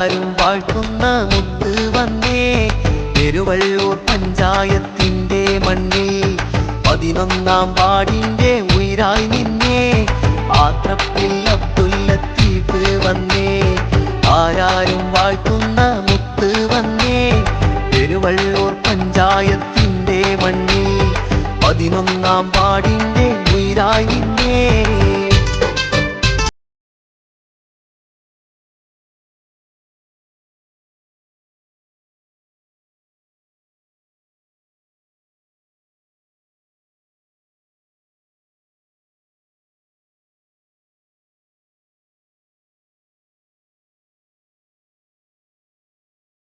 അരും മുത്ത് വന്നേ. പെരുവള്ളൂർ പഞ്ചായത്തിന്റെ മണ്ണിൽ പതിനൊന്നാം വാർഡിന്റെ ഉയരായി നിന്നേ. പാത്രപ്പിൽ അബ്ദുൽ വന്നേ. ആരാരും വാഴ്ത്തുന്ന മുത്ത് വന്നേ. പെരുവള്ളൂർ പഞ്ചായത്തിന്റെ മണ്ണിൽ പതിനൊന്നാം വാർഡിന്റെ ഉയരായി നിന്നേ.